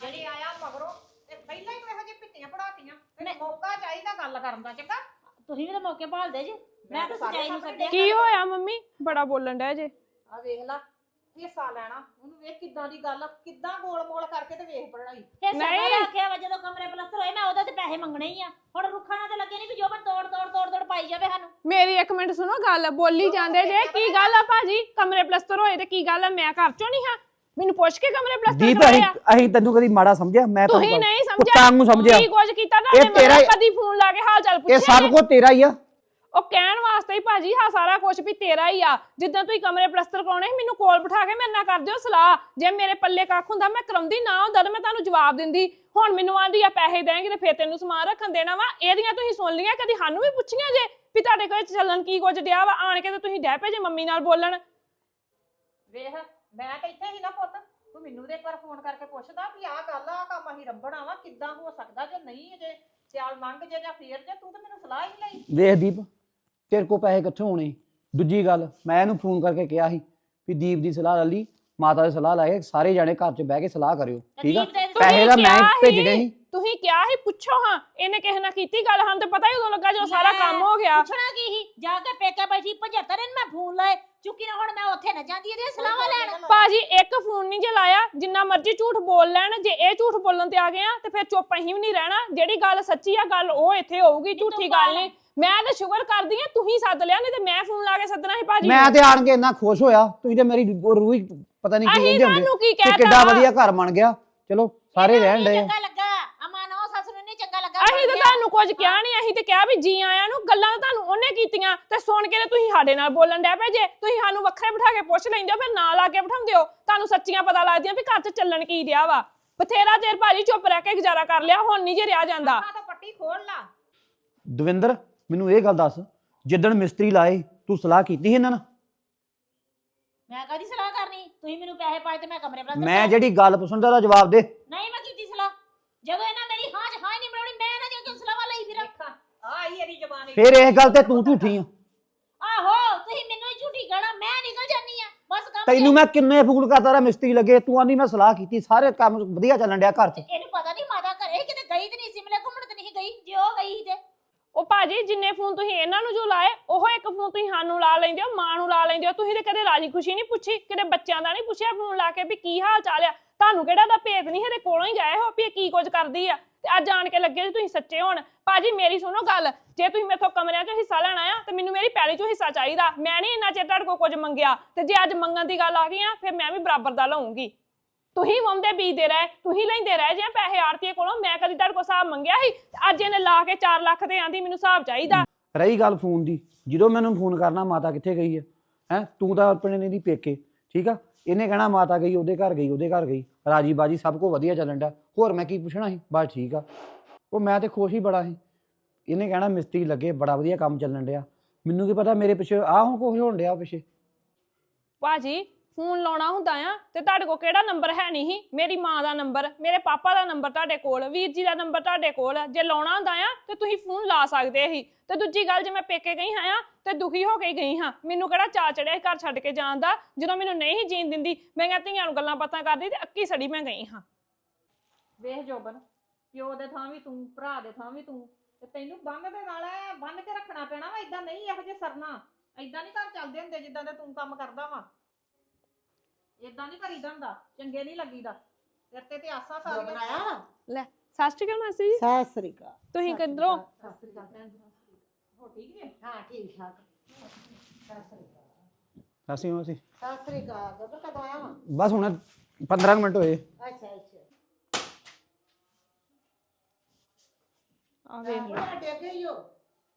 ਜਿਹੜੀ ਆਇਆ ਮਗਰੋਂ ਤੇ ਪਹਿਲਾਂ ਹੀ ਤੂੰ ਇਹੋ ਜਿਹੀ ਪਿੱਤੀਆਂ ਪੜਾਤੀਆਂ ਤੇ ਮੌਕਾ ਚਾਹੀਦਾ ਗੱਲ ਕਰਨ ਦਾ ਚੰਗਾ? ਤੁਸੀਂ ਵੀ ਤਾਂ ਮੌਕੇ ਭਾਲਦੇ ਜੇ। ਮੈਂ ਤਾਂ ਸੱਚਾਈ ਨੂੰ ਸੱਦਿਆ। ਕੀ ਹੋਇਆ ਮੰਮੀ? ਬੜਾ ਬੋਲਣ ਡਿਆ ਜੇ। ਆ ਵੇਖ ਲੈ ਹਿੱਸਾ ਲੈਣਾ ਉਹਨੂੰ ਵੇਖ ਕਿੱਦਾਂ ਦੀ ਗੱਲ ਆ, ਕਿੱਦਾਂ ਗੋਲ ਮੋਲ ਕਰਕੇ ਤੇ ਵੇਖ ਪੜਾਈ ਹਿੱਸਾ ਨਹੀਂ। ਮੈਂ ਆਖਿਆ ਵਾ ਜਦੋਂ ਕਮਰੇ ਪਲਸਤਰ ਹੋਏ ਮੈਂ ਉਹਦੇ ਤੇ ਪੈਸੇ ਮੰਗਣੇ ਹੀ ਆ। ਹੁਣ ਰੁੱਖਾਂ ਨਾਲ ਤੇ ਲੱਗੇ ਨਹੀਂ ਵੀ ਜੋ ਮੈਂ ਤੋੜ ਤੋੜ ਤੋੜ ਤੋੜ ਪਾਈ ਜਾਵੇ ਸਾਨੂੰ। ਮੇਰੀ ਇੱਕ ਮਿੰਟ ਸੁਣੋ ਗੱਲ ਬੋਲੀ ਜਾਂਦੇ ਜੇ ਕੀ ਗੱਲ ਆ ਭਾਜੀ? ਕਮਰੇ ਪਲਸਤਰ ਹੋਏ ਤੇ ਕੀ ਗੱਲ ਆ? ਮੈਂ ਘਰ ਚੋਂ ਨਹੀਂ ਹਾਂ। ਮੈਨੂੰ ਪੁੱਛ ਕੇ ਕਮਰੇ ਪਲਸਤਰ ਦੀਪ ਅਸੀਂ ਆ। ਅਸੀਂ ਤੈਨੂੰ ਕਦੀ ਮਾੜਾ ਸਮਝਿਆ? ਮੈਂ ਤੁਸੀਂ ਤੁਹਾਨੂੰ ਨਹੀਂ ਕੁੱਤਾ ਸਮਝਿਆ। ਵਾਂਗੂ ਸਮਝਿਆ। ਕੀ ਕੁਝ ਕੀਤਾ ਇਹ ਤੁਹਾਡੇ ਤੇਰਾ ਮਗਰ ਹੀ- ਕਦੀ ਫੋਨ ਲਾ ਕੇ ਹਾਲ ਚਾਲ ਇਹ ਪੁੱਛਿਆ ਸਭ ਕੁਝ ਤੇਰਾ ਹੀ ਆ। ਉਹ ਕਹਿਣ ਵਾਸਤੇ ਹੀ ਭਾਜੀ ਹਾਂ ਸਾਰਾ ਕੁਝ ਵੀ ਤੇਰਾ ਹੀ ਆ। ਜਿੱਦਾਂ ਤੁਸੀਂ ਕਮਰੇ ਪਲਸਤਰ ਕਰਾਉਣੇ ਸੀ ਮੈਨੂੰ ਕੋਲ ਬਿਠਾ ਕੇ ਮੇਰੇ ਨਾਲ ਕਰ ਦਿਓ ਸਲਾਹ। ਜੇ ਮੇਰੇ ਪੱਲੇ ਕੱਖ ਹੁੰਦਾ ਮੈਂ ਕਰਾਉਂਦੀ ਨਾ ਹੁੰਦਾ ਤਾਂ ਮੈਂ ਤੁਹਾਨੂੰ ਜਵਾਬ ਦਿੰਦੀ। ਹੁਣ ਮੈਨੂੰ ਆਂਦੀ ਆ ਪੈਸੇ ਦੇਣਗੇ ਤੇ ਫੇਰ ਤੈਨੂੰ ਸਮਾਨ ਰੱਖਣ ਦੇਣਾ ਵਾ। ਇਹਦੀਆਂ ਤੁਸੀਂ ਸੁਣ ਲਈਆਂ ਕਦੀ ਸਾਨੂੰ ਵੀ ਪੁੱਛੀਆਂ ਜੇ ਵੀ ਤੁਹਾਡੇ ਕੋਲ ਚੱਲਣ ਕੀ ਕੁਝ ਡਿਆ ਵਾ? ਆਣ ਕੇ ਤੇ ਤੁਸੀਂ ਡਹਿ ਪਏ ਜੇ ਮੰਮੀ ਨਾਲ ਬੋਲਣ। ਵੇਖ ਮੈਂ ਤਾਂ ਇੱਥੇ ਹੀ ਨਾ ਪੁੱਤ। ਤੂੰ ਮੈਨੂੰ ਦੇ ਇੱਕ ਵਾਰ ਫੋਨ ਕਰਕੇ ਪੁੱਛਦਾ ਵੀ ਆਹ ਗੱਲ ਆ ਆਹ ਕੰਮ ਅਸੀਂ ਰੰਭਣਾ ਵਾ ਕਿੱਦਾਂ ਹੋ ਸਕਦਾ ਜੇ ਨਹੀਂ ਜੇ ਸਿਆਲ ਲੰਘ ਜੇ ਜਾਂ ਫੇਰ ਜੇ ਤੂੰ ਤਾਂ ਮੈਨੂੰ ਸਲਾਹ ਹੀ ਨਹੀਂ ਲਈ। ਵੇਖ ਦੀਪ ਤੇਰੇ ਕੋ ਪੈਸੇ ਕਿੱਥੋਂ ਹੋਣੇ? ਦੂਜੀ ਗੱਲ ਮੈਂ ਇਹਨੂੰ ਫੋਨ ਕਰਕੇ ਕਿਹਾ ਸੀ ਵੀ ਦੀਪ ਦੀ ਸਲਾਹ ਲੈ ਲਈ ਮਾਤਾ ਦੀ ਸਲਾਹ ਲੈ ਕੇ ਸਾਰੇ ਜਾਣੇ ਘਰ 'ਚ ਬਹਿ ਕੇ ਸਲਾਹ ਕਰਿਓ ਠੀਕ ਆ? ਦੀਪ ਦੇ ਪੈਸੇ ਦਾ ਮੈਂ ਕਿਹਾ ਸੀ- ਭੇਜਣੇ ਸੀ ਤੁਸੀਂ ਕਿਹਾ ਸੀ ਪੁੱਛੋ ਹਾਂ ਇਹਨੇ ਕਿਸੇ ਨਾਲ ਕੀਤੀ ਗੱਲ? ਸਾਨੂੰ ਤੇ ਪਤਾ ਹੀ ਉਦੋਂ ਲੱਗਾ ਜਦੋਂ ਸਾਰਾ ਕੰਮ ਹੋ ਗਿਆ। ਪੁੱਛਣਾ ਕੀ ਸੀ? ਜਾ ਕੇ ਪੇਕੇ ਬੈਠੀ 75 ਦਿਨ ਮੈਂ ਫੋਨ ਲਾਏ ਚੁੱਕੀ ਨਾ ਹੁਣ ਮੈਂ ਉੱਥੇ ਨਾ ਜਾਂਦੀ ਇਹਦੇ ਸਲਾਹਾਂ ਲੈਣ। ਭਾਜੀ ਇੱਕ ਫੋਨ ਨਹੀਂ ਜੇ ਲਾਇਆ ਜਿੰਨਾ ਮਰਜ਼ੀ ਝੂਠ ਬੋਲ ਲੈਣ ਜੇ ਇਹ ਝੂਠ ਬੋਲਣ ਤੇ ਆ ਗਏ ਆ ਤੇ ਫਿਰ ਚੁੱਪ ਅਸੀਂ ਵੀ ਨਹੀਂ ਰਹਿਣਾ। ਜਿਹੜੀ ਗੱਲ ਸੱਚੀ ਆ ਗੱਲ ਉਹ ਇੱਥੇ ਹੋਊਗੀ ਝੂਠੀ ਗੱਲ ਨਹੀਂ। ਮੈਂ ਤਾਂ ਸ਼ੁਕਰ ਕਰਦੀ ਆ ਤੁਸੀਂ ਸੱਦ ਲਿਆ ਨਹੀਂ ਤੇ ਮੈਂ ਫੋਨ ਲਾ ਕੇ ਸੱਦਣਾ ਸੀ ਭਾਜੀ ਮੈਂ ਨੂੰ। ਤੇ ਆਣ ਕੇ ਇੰਨਾ ਖੁਸ਼ ਹੋਇਆ ਤੁਸੀਂ ਤੇ ਮੇਰੀ ਰੂਹ ਹੀ ਪਤਾ ਨਹੀਂ ਕੀ ਅਸੀਂ ਹੁੰਦੇ ਤੁਹਾਨੂੰ ਕੀ ਕਿ ਕਹਿਤਾ ਕਿੱਡਾ ਵਧੀਆ ਘਰ ਬਣ ਗਿਆ। ਚਲੋ ਸਾਰੇ ਰਹਿਣ ਡਏ ਆ। ਚੰਗਾ ਲੱਗਾ ਅਮਾ ਨੋ ਸੱਸ ਨੂੰ ਨਹੀਂ ਕੁਝ ਕਿਹਾ ਨਹੀਂ ਅਸੀਂ ਤੇ ਕਿਹਾ ਵੀ ਜੀ ਆਇਆਂ ਨੂੰ ਗੱਲਾਂ ਤਾਂ ਤੁਹਾਨੂੰ ਉਹਨੇ ਕੀਤੀਆਂ ਤੇ ਸੁਣ ਕੇ ਤੇ ਤੁਸੀਂ ਸਾਡੇ ਨਾਲ ਬੋਲਣ ਡੈ ਪਏ ਜੇ। ਤੁਸੀਂ ਸਾਨੂੰ ਵੱਖਰੇ ਬਿਠਾ ਕੇ ਪੁੱਛ ਲੈਂਦੇ ਹੋ ਫਿਰ ਨਾਲ ਆ ਕੇ ਬਿਠਾਉਂਦੇ ਹੋ। ਤੁਹਾਨੂੰ ਸੱਚੀਆਂ ਪਤਾ ਲੱਗਦੀਆਂ ਵੀ ਘਰ 'ਚ ਚੱਲਣ ਕੀ ਡਿਆ ਵਾ। ਬਥੇਰਾ ਦੇਰ ਭਾਜੀ ਚੁੱਪ ਰਹਿ ਕੇ ਗੁਜ਼ਾਰਾ ਕਰ ਲਿਆ ਹੁਣ ਨਹੀਂ ਜੇ ਰਿਹਾ ਜਾਂਦਾ। ਅੱਖਾਂ ਤੋਂ ਪੱਟੀ ਖੋਲ ਲਾ। ਦਵਿੰਦਰ ਮੈਨੂੰ ਇਹ ਗੱਲ ਦੱਸ ਜਿੱਦਣ ਮਿਸਤਰੀ ਲਾਏ ਤੂੰ ਸਲਾਹ ਕੀਤੀ ਸੀ ਇਹਨਾਂ ਨਾਲ? ਮੈਂ ਕਾਦੀ ਸਲਾਹ ਕਰਨੀ? ਤੁਸੀਂ ਮੈਨੂੰ ਪੈਸੇ ਪਾਏ ਤੇ ਮੈਂ ਕਮਰੇ ਪਲਸਤਰ ਮੈਂ। ਜਿਹੜੀ ਗੱਲ ਪੁੱਛਣ ਦਾ ਉਹਦਾ ਜਵਾਬ ਦੇ। ਨਹੀਂ ਮੈਂ ਕੀਤੀ ਸਲਾਹ। ਜਦੋਂ ਇਹਨਾਂ ਮੇਰੀ ਹਾਂ ਚ ਹਾਂ ਹੀ ਨਹੀਂ ਬਣਾਉਣੀ ਮੈਂ ਇਹਨਾਂ ਦੀ ਕਿਉਂ ਸਲਾਹ ਲਈ ਫਿਰ? ਆਈ ਇਹਦੀ ਜ਼ਬਾਨ ਵਿੱਚ। ਫਿਰ ਇਹ ਗੱਲ ਤੇ ਤੂੰ ਝੂਠੀ ਆ। ਆਹੋ ਤੁਸੀਂ ਮੈਨੂੰ ਹੀ ਝੂਠੀ ਕਹਿਣਾ ਮੈਂ ਨਿਕਲ ਜਾਨੀ ਆ। ਬਸ ਕੰਮ ਤੈਨੂੰ ਮੈਂ ਕਿੰਨੇ ਫੂਲ ਕਰਦਾ ਰਿਹਾ ਮਿਸਤਰੀ ਲੱਗੇ ਤੂੰ ਆਂਦੀ ਮੈਂ ਸਲਾਹ ਕੀਤੀ ਸਾਰੇ ਕੰਮ ਵਧੀਆ ਚੱਲਣ ਡਿਆ ਘਰ 'ਚ। ਇਹਨੂੰ ਪਤਾ ਨਹੀਂ ਮਾਤਾ ਘਰੇ ਸੀ, ਕਿਤੇ ਗਈ ਤੇ ਨਹੀਂ ਸਿਮਲੇ ਘੁੰਮਣ ਤੇ ਨਹੀਂ ਗਈ ਜੇ ਉਹ ਗਈ ਸੀ ਤੇ ਉਹ ਭਾਜੀ, ਜਿੰਨੇ ਫੋਨ ਤੁਸੀਂ ਇਹਨਾਂ ਨੂੰ ਜੋ ਲਾਏ, ਉਹ ਇੱਕ ਫੋਨ ਤੁਸੀਂ ਸਾਨੂੰ ਲਾ ਲੈਂਦੇ ਹੋ, ਮਾਂ ਨੂੰ ਲਾ ਲੈਂਦੇ ਹੋ। ਤੁਸੀਂ ਤੇ ਕਦੇ ਰਾਜੀ ਖੁਸ਼ੀ ਨਹੀਂ ਪੁੱਛੀ, ਕਿਤੇ ਬੱਚਿਆਂ ਦਾ ਨਹੀਂ ਪੁੱਛਿਆ ਫੋਨ ਲਾ ਕੇ ਵੀ ਕੀ ਹਾਲ ਚਾਲ ਆ? ਤੁਹਾਨੂੰ ਕਿਹੜਾ ਦਾ ਭੇਦ ਨਹੀਂ, ਇਹਦੇ ਕੋਲੋਂ ਹੀ ਗਏ ਹੋ ਵੀ ਇਹ ਕੀ ਕੁਝ ਕਰਦੀ ਆ? ਤੇ ਅੱਜ ਆਣ ਕੇ ਲੱਗੇ ਜੀ ਤੁਸੀਂ ਸੱਚੇ ਹੋਣ। ਭਾਜੀ, ਮੇਰੀ ਸੁਣੋ ਗੱਲ, ਜੇ ਤੁਸੀਂ ਮੇਥੋਂ ਕਮਰਿਆਂ 'ਚੋਂ ਹਿੱਸਾ ਲੈਣਾ ਆ, ਤੇ ਮੈਨੂੰ ਮੇਰੀ ਪੈਲੀ 'ਚੋਂ ਹਿੱਸਾ ਚਾਹੀਦਾ। ਮੈਂ ਨਹੀਂ ਇੰਨਾ ਚਿਰ ਤੁਹਾਡੇ ਕੋਲ ਕੁਝ ਮੰਗਿਆ। ਤੇ ਜੇ ਅੱਜ ਮੰਗਣ ਦੀ ਗੱਲ ਆ ਗਈ ਆ, ਫਿਰ ਮੈਂ ਵੀ ਬਰਾਬਰ ਦਾ ਲਵਾਂਗੀ ਤੁਸੀਂ ਵੰਦੇ ਬੀਜਦੇ ਰਹੇ ਤੁਸੀਂ ਲੈਂਦੇ ਰਹੇ ਜੇ ਪੈਸੇ ਆੜਤੀਏ ਕੋਲੋਂ ਮੈਂ ਕਦੀ ਤੁਹਾਡੇ ਕੋਲ ਹਿਸਾਬ ਮੰਗਿਆ ਸੀ? ਤੇ ਅੱਜ ਇਹਨੇ ਲਾ ਕੇ 4 ਲੱਖ ਦੇ ਆਂਦੀ ਮੈਨੂੰ ਹਿਸਾਬ ਚਾਹੀਦਾ। ਰਹੀ ਗੱਲ ਫੋਨ ਦੀ ਜਦੋਂ ਮੈਨੂੰ ਫੋਨ ਕਰਨਾ ਮਾਤਾ ਕਿੱਥੇ ਗਈ ਹੈ ਹੈ ਤੂੰ ਤਾਂ ਆਪਣੇ ਨੇ ਦੀ ਪੇਕੇ ਠੀਕ ਆ? ਇਹਨੇ ਕਹਿਣਾ ਮਾਤਾ ਗਈ ਉਹਦੇ ਘਰ ਗਈ ਉਹਦੇ ਘਰ ਗਈ। ਰਾਜੀ ਬਾਜੀ ਸਭ ਕੁਝ ਵਧੀਆ ਚੱਲਣ ਡਿਆ। ਹੋਰ ਮੈਂ ਕੀ ਪੁੱਛਣਾ ਸੀ? ਬਸ ਠੀਕ ਆ। ਉਹ ਮੈਂ ਤੇ ਖੁਸ਼ ਹੀ ਬੜਾ ਸੀ। ਇਹਨੇ ਕਹਿਣਾ ਮਿਸਤਰੀ ਲੱਗੇ ਬੜਾ ਵਧੀਆ ਕੰਮ ਚੱਲਣ ਡਿਆ। ਮੈਨੂੰ ਕੀ ਪਤਾ ਮੇਰੇ ਪਿੱਛੇ ਆਹ ਹੁਣ ਕੁਝ ਹੋਣ ਡਿਆ ਪਿੱਛੇ? ਭਾਜੀ ਫੋਨ ਲਾਉਣਾ ਹੁੰਦਾ ਆ ਤੇ ਤੁਹਾਡੇ ਕੋਲ ਕਿਹੜਾ ਨੰਬਰ ਹੈ ਨਹੀਂ ਸੀ? ਮੇਰੀ ਮਾਂ ਦਾ ਨੰਬਰ, ਮੇਰੇ ਪਾਪਾ ਦਾ ਨੰਬਰ ਤੁਹਾਡੇ ਕੋਲ, ਵੀਰ ਜੀ ਦਾ ਨੰਬਰ ਤੁਹਾਡੇ ਕੋਲ। ਜੇ ਲਾਉਣਾ ਹੁੰਦਾ ਆ ਤੇ ਤੁਸੀਂ ਫੋਨ ਲਾ ਸਕਦੇ ਸੀ। ਤੇ ਦੂਜੀ ਗੱਲ, ਜੇ ਮੈਂ ਪੇਕੇ ਗਈ ਹਾਂ ਆ ਤੇ ਦੁਖੀ ਹੋ ਕੇ ਹੀ ਗਈ ਹਾਂ, ਮੈਨੂੰ ਕਿਹੜਾ ਚਾ ਚੜਿਆ ਸੀ ਘਰ ਛੱਡ ਕੇ ਜਾਣ ਦਾ? ਜਦੋਂ ਮੈਨੂੰ ਨਹੀਂ ਸੀ ਜੀਣ ਦਿੰਦੀ, ਮੈਂ ਕਿਹਾ ਧੀਆਂ ਨੂੰ ਗੱਲਾਂ ਬਾਤਾਂ ਕਰਦੀ ਤੇ ਅੱਕੀ ਸੜੀ ਮੈਂ ਗਈ ਹਾਂ। ਵੇਖ ਜੋਬਨ, ਪਿਓ ਦੇ ਥਾਂ ਵੀ ਤੂੰ, ਭਰਾ ਦੇ ਥਾਂ ਵੀ ਤੂੰ, ਤੇ ਤੈਨੂੰ ਬੰਨ ਦੇ ਨਾਲ ਬੰਨ ਕੇ ਰੱਖਣਾ ਪੈਣਾ ਵਾ ਇਦਾਂ ਨਹੀਂ ਇਹੋ ਜਿਹੇ ਸਰਨਾ। ਇਦਾਂ ਨਹੀਂ ਘਰ ਚੱਲਦੇ ਹੁੰਦੇ ਜਿੱਦਾਂ ਦੇ ਤੂੰ ਕੰਮ ਕਰਦਾ ਵਾ। ਇਦਾਂ ਨਹੀਂ ਕਰੀਦਾ ਹੁੰਦਾ ਚੰਗੇ ਨਹੀਂ ਲੱਗੀਦਾ। ਤੇਰੇ ਤੇ ਤੇ ਆਸਾਂ ਸਾਰੀਆਂ। ਬਣਾਇਆ? ਸਤਿ ਸ਼੍ਰੀ ਅਕਾਲ ਮਾਸੀ ਜੀ। ਸਤਿ ਸ੍ਰੀ ਅਕਾਲ। ਤੁਸੀਂ ਕਿੱਧਰੋਂ? ਹੋ ਠੀਕ ਜੇ? ਹਾਂ ਠੀਕ ਠਾਕ। ਸਤਿ ਸ੍ਰੀ ਅਕਾਲ। ਅਸੀਂ ਅਸੀਂ ਸਤਿ ਸ੍ਰੀ ਅਕਾਲ। ਗੱਬਰ ਕਦੋਂ ਆਇਆ ਵਾ? ਬਸ ਹੁਣ 15 ਕੁ ਮਿੰਟ ਹੋਏ। ਅੱਛਾ ਅੱਛਾ। ਆ ਵੇਖ ਲਓ ਬੜਾ ਡਿੱਗ ਗਈ ਹੋ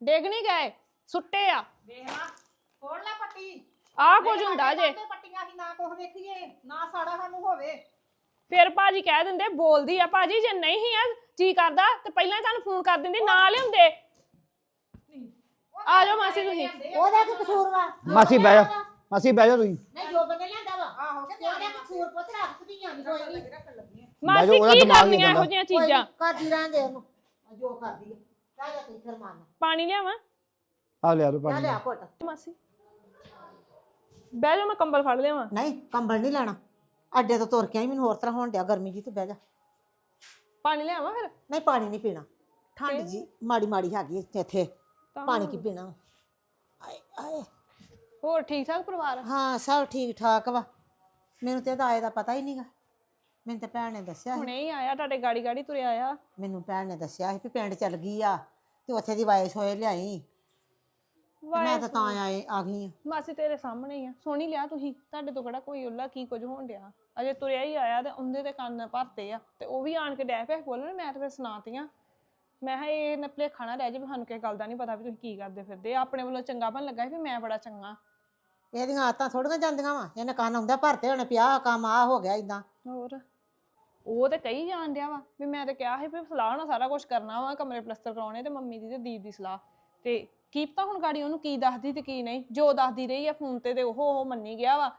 ਡਿੱਗ ਨਹੀਂ ਗਏ ਸੁੱਟੇ ਆ। ਵੇਖ ਲਾ ਖੋਲ ਲੈ ਪੱਟੀ। ਆ ਕੁਝ ਹੁੰਦਾ ਜੇ। ਤੇ ਪੱਟੀਆਂ ਹੀ ਨਾ ਕੁਝ ਵੇਖੀਏ ਨਾ ਸਾੜਾ ਸਾਨੂੰ ਹੋਵੇ। ਫਿਰ ਭਾਜੀ ਕਹਿ ਦਿੰਦੇ ਬੋਲਦੀ ਆ ਭਾਜੀ ਜੇ ਨਹੀਂ ਆ ਜੀ ਕਰਦਾ ਤੇ ਪਹਿਲਾਂ ਹੀ ਤੁਹਾਨੂੰ ਫੋਨ ਕਰ ਦਿੰਦੀ ਨਾ ਲਿਆਉਂਦੇ। ਆ ਜਾਓ ਮਾਸੀ ਤੁਸੀਂ। ਉਹਦਾ ਕੀ ਕਸੂਰ ਵਾ? ਮਾਸੀ ਬਹਿ ਜਾ ਮਾਸੀ ਬਹਿ ਜਾ ਤੁਸੀਂ। ਨਹੀਂ ਜੋ ਬੰਦੇ ਲਿਆਂਦਾ ਵਾ ਆਹੋ ਕਿ ਤੇ ਉਹਦਾ ਕਸੂਰ ਪੁੱਤ ਰੱਖਦੀਆਂ ਨਹੀਂ ਕੋਈ ਨਹੀਂ। ਮਾਸੀ ਉਹਦਾ ਕੀ ਦਿਮਾਗ ਨਹੀਂ ਕਰਨੀਆਂ ਇਹੋ। ਜਿਹੀਆਂ ਕੋਈ ਚੀਜ਼ਾਂ? ਕਰਦੀ ਰਹਿੰਦੇ ਉਹਨੂੰ। ਜੋ ਕਰਦੀ ਹੈ ਰਾਜਾ ਤੂੰ ਫਰਮਾਨ ਪਾਣੀ ਲਿਆਵਾਂ? ਆ ਲਿਆ ਦੋ ਲੈ ਪਾਣੀ ਲਿਆ ਘੁੱਟ। ਮਾਸੀ। ਬਹਿ ਜਾ ਮੈਂ ਕੰਬਲ ਫੜ ਲਿਆਵਾਂ। ਨਹੀਂ ਕੰਬਲ ਨਹੀਂ ਲੈਣਾ। ਅੱਡੇ ਤੋਂ ਤੁਰ ਕੇ ਆਈ ਮੈਨੂੰ ਹੋਰ ਤਰ੍ਹਾਂ ਹੋਣ ਡਿਆ ਗਰਮੀ ਜੀ ਤੇ ਬਹਿ ਜਾ। ਪਾਣੀ ਲਿਆਵਾਂ ਫਿਰ? ਨਹੀਂ ਪਾਣੀ ਨਹੀਂ ਪੀਣਾ। ਠੰਡ ਜੀ ਮਾੜੀ ਮਾੜੀ ਹੈਗੀ ਇੱਥੇ- ਪਾਣੀ ਕੀ ਪੀਣਾ? ਆਏ ਆਏ। ਹੋਰ ਠੀਕ ਠਾਕ ਪਰਿਵਾਰ? ਹਾਂ ਸਭ ਠੀਕ ਠਾਕ ਵਾ। ਮੈਨੂੰ ਤੇ ਆਏ ਦਾ ਪਤਾ ਹੀ ਨਹੀਂਗਾ ਮੈਨੂੰ ਤੇ ਭੈਣ ਨੇ ਦੱਸਿਆ ਸੀ। ਹੁਣੇ ਹੀ ਆਇਆ ਤੁਹਾਡੇ ਗਾੜੀ ਗਾੜੀ ਤੁਰਿਆ ਆਇਆ। ਮੈਨੂੰ ਭੈਣ ਨੇ ਦੱਸਿਆ ਸੀ ਵੀ ਪਿੰਡ ਚੱਲ ਗਈ ਆ ਤੇ ਉੱਥੇ ਦੀ ਵਾਇਸ ਹੋਏ ਲਿਆਈ। ਮੈਂ ਤਾਂ ਤਾਂ ਆਏ ਆ ਗਈ ਆ। ਮਾਸੀ ਤੇਰੇ ਸਾਹਮਣੇ ਹੀ ਆ। ਸੁਣੀ ਲਿਆ ਤੁਸੀਂ। ਤੁਹਾਡੇ ਤੋਂ ਕਿਹੜਾ ਕੋਈ ਉੱਲਾ ਕੀ ਕੁਝ ਹੋਣ ਡਿਆ। ਅਜੇ ਤੁਰਿਆ ਹੀ ਆਇਆ ਤੇ ਉਹਦੇ ਤੇ ਕੰਨ ਭਰਤੇ ਆ। ਤੇ ਉਹ ਵੀ ਆਣ ਕੇ ਡੈ ਪਿਆ ਬੋਲਣ ਮੈਂ ਤੇ ਫਿਰ ਸੁਣਾਤੀਆਂ ਮੈਂ ਕਿਹਾ ਇਹ ਨਪਲੇ ਖਾਣਾ ਰਹਿ ਜੇ ਵੀ ਸਾਨੂੰ ਕਿਸੇ ਗੱਲ ਦਾ ਨਹੀਂ ਪਤਾ ਵੀ ਤੁਸੀਂ ਕੀ ਕਰਦੇ ਫਿਰਦੇ ਆ। ਆਪਣੇ ਵੱਲੋਂ ਚੰਗਾ ਬਣ ਲੱਗਾ ਸੀ ਵੀ ਮੈਂ ਬੜਾ ਚੰਗਾ। ਇਹਦੀਆਂ ਆਦਤਾਂ ਥੋੜੀਆਂ ਜਾਂਦੀਆਂ ਵਾ। ਇਹਨੇ ਕੰਨ ਆਉਂਦਾ ਭਰਤੇ ਹੋਣੇ ਪਿਆ ਕੰਮ ਆ ਹੋ ਗਿਆ ਇਦਾਂ ਹੋਰ? ਉਹ ਤੇ ਕਹੀ ਜਾਣ ਡਿਆ ਵਾ ਵੀ ਮੈਂ ਤੇ ਕਿਹਾ ਸੀ ਵੀ ਸਲਾਹ ਨਾਲ ਸਾਰਾ ਕੁਝ ਕਰਨਾ ਵਾ ਕਮਰੇ ਪਲਸਤਰ ਕਰਾਉਣੇ ਤੇ ਮੰਮੀ ਦੀ ਤੇ ਦੀਪ ਦੀ ਸਲਾਹ। ਤੇ ਕੀ ਪਤਾ ਹੁਣ ਗਾੜੀ ਉਹਨੂੰ ਕੀ ਦੱਸਦੀ ਤੇ ਕੀ ਨਹੀਂ ਜੋ ਦੱਸਦੀ ਰਹੀ ਆ ਫੋਨ ਤੇ ਤੇ ਉਹ ਉਹ ਮੰਨੀ ਗਿਆ ਵਾ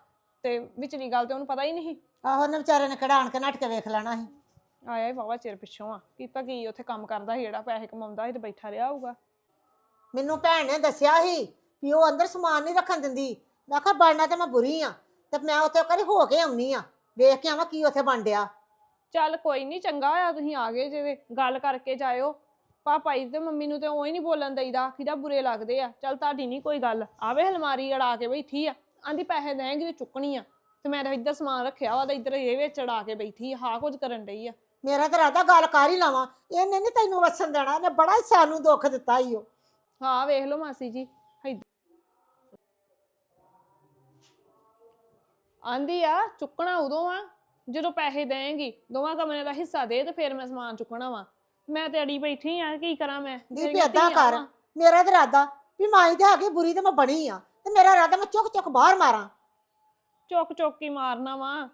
ਤੇ ਵਿਚਲੀ ਗੱਲ ਤੇ ਉਹਨੂੰ ਪਤਾ ਹੀ ਨਹੀਂ। ਆਹੋ ਉਹਨੇ ਵਿਚਾਰੇ ਨੇ ਕਢਾਣ ਕੇ ਨੱਟ ਕੇ ਵੇਖ ਲੈਣਾ ਸੀ। ਆਇਆ ਹੀ ਵਾਵਾ ਚਿਰ ਪਿੱਛੋਂ ਆ ਕੀ ਪਤਾ ਕੀ ਉੱਥੇ ਕੰਮ ਕਰਦਾ ਸੀ ਜਿਹੜਾ ਪੈਸੇ ਕਮਾਉਂਦਾ ਸੀ ਤੇ ਬੈਠਾ ਰਿਹਾ ਹੋਊਗਾ। ਮੈਨੂੰ ਭੈਣ ਨੇ ਦੱਸਿਆ ਸੀ ਵੀ ਉਹ ਅੰਦਰ ਸਮਾਨ ਨਹੀਂ ਰੱਖਣ ਦਿੰਦੀ। ਮੈਂ ਕਿਹਾ ਬਣਨਾ ਤੇ ਮੈਂ ਬੁਰੀ ਆ ਤੇ ਮੈਂ ਉੱਥੇ ਕਰੀ ਹੋ ਕੇ ਆਉਣੀ ਆ ਵੇਖ ਕੇ ਆਵਾਂ ਕੀ ਉੱਥੇ ਬਣ ਡਿਆ। ਚੱਲ ਕੋਈ ਨਹੀਂ ਚੰਗਾ ਹੋਇਆ ਤੁਸੀਂ ਆ ਗਏ ਜੇ ਗੱਲ ਕਰਕੇ ਜਾਇਓ। ਪਾਪਾ ਜੀ ਤੇ ਮੰਮੀ ਨੂੰ ਤੇ ਉਹੀ ਨਹੀਂ ਬੋਲਣ ਦਈਦਾ ਕਿਦਾ ਬੁਰੇ ਲੱਗਦੇ ਆ। ਚੱਲ ਤੁਹਾਡੀ ਨਹੀਂ ਕੋਈ ਗੱਲ। ਆਵੇ ਹਲਮਾਰੀ ਅੜਾ ਕੇ ਬੈਠੀ ਆ। ਆਂਦੀ ਪੈਸੇ ਦੇਂਗੀ ਤੇ ਚੁੱਕਣੀ ਆ। ਤੇ ਮੈਂ ਤਾਂ ਇੱਧਰ ਸਮਾਨ ਰੱਖਿਆ ਵਾ ਤੇ ਇੱਧਰ ਇਹ ਵਿੱਚ ਅੜਾ ਕੇ ਬੈਠੀ ਆ ਹਾਂ ਕੁਝ ਕਰਨ ਡਈ ਆ। ਮੇਰਾ ਤਾਂ ਰਾਦਾ ਗੱਲ ਕਰ ਹੀ ਲਵਾਂ। ਇਹਨੇ ਨਹੀਂ ਤੈਨੂੰ ਵਸਣ ਦੇਣਾ ਇਹਨੇ ਬੜਾ ਹੀ ਸਾਨੂੰ ਦੁੱਖ ਦਿੱਤਾ ਈ ਉਹ ਹਾਂ ਵੇਖ ਲਓ ਮਾਸੀ ਜੀ। ਇੱਧ- ਆਂਦੀ ਆ ਚੁੱਕਣਾ ਉਦੋਂ ਆ ਜਦੋਂ ਪੈਸੇ ਦੇਂਗੀ ਦੋਵਾਂ ਕਮਰੇ ਦਾ ਹਿੱਸਾ ਦੇ ਤੇ ਫਿਰ ਮੈਂ ਸਮਾਨ ਚੁੱਕਣਾ ਵਾ। ਮੈਂ ਤੇ ਅੜੀ ਬੈਠੀ ਆ ਕੀ ਕਰਾਂ ਮੈਂ? ਦੀਪ ਏਦਾਂ ਕਰ। ਮੇਰਾ ਤੇ ਇਰਾਦਾ ਵੀ ਮਾਈ ਤੇ ਹੈਗੀ ਬੁਰੀ ਤੇ ਮੈਂ ਬਣੀ ਆ ਤੇ ਮੇਰਾ ਇਰਾਦਾ ਮੈਂ ਚੁੱਕ ਚੁੱਕ ਬਾਹਰ ਮਾਰਾਂ। ਚੁੱਕ ਚੁੱਕ ਹੀ ਮਾਰਨਾ ਵਾ।